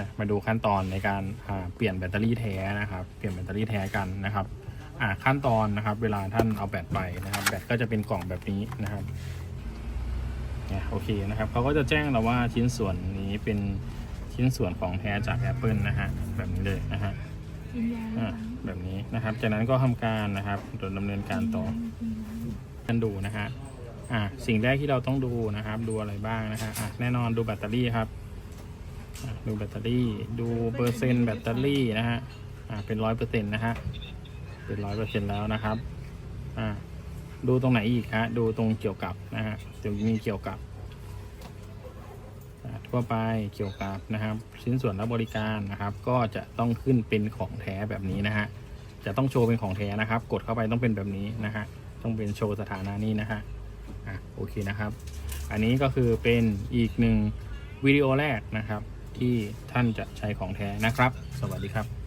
นะมาดูขั้นตอนในการอ่าเปลี่ยนแบตเตอรี่แท้นะครับ เปลี่ยนแบตเตอรี่แท้กันนะครับอ่าขั้นตอนนะครับ เวลาท่านเอาแบตไปนะครับ แบตก็จะเป็นกล่องแบบนี้นะครับเนี่ยโอเคนะครับเขาก็จะแจ้งเราว่าชิ้นส่วนนี้เป็นชิ้นส่วนของแท้จาก Apple นะฮะแบบนี้เลยนะฮะกินยาอ่าแบบนี้นะครับ จากนั้นก็ทำการนะครับโดยดำเนินการต่อกันดูนะฮะอะสิ่งแรกที่เราต้องดูนะครับ ดูอะไรบ้างนะฮะอะแน่นอนดูแบตเตอรี่ครับอะ ดูแบตเตอรี่ ดูเปอร์เซ็นต์แบตเตอรี่นะฮะอะเป็นร้อยเปอร์เซ็นต์นะฮะ เป็นร้อยเปอร์เซ็นต์แล้วนะครับ อะดูตรงไหนอีกฮะ ดูตรงเกี่ยวกับนะฮะจะมีเกี่ยวกับ ทั่วไปเกี่ยวกับนะครับ ชิ้นส่วนและบริการนะครับ ก็จะต้องขึ้นเป็นของแท้แบบนี้นะฮะ จะต้องโชว์เป็นของแท้นะครับ กดเข้าไปต้องเป็นแบบนี้นะฮะ ต้องเป็นโชว์สถานะนี้นะฮะ อะโอเคนะครับ อันนี้ก็คือเป็นอีกหนึ่งวิดีโอแรกนะครับ ที่ท่านจะใช้ของแท้นะครับ สวัสดีครับ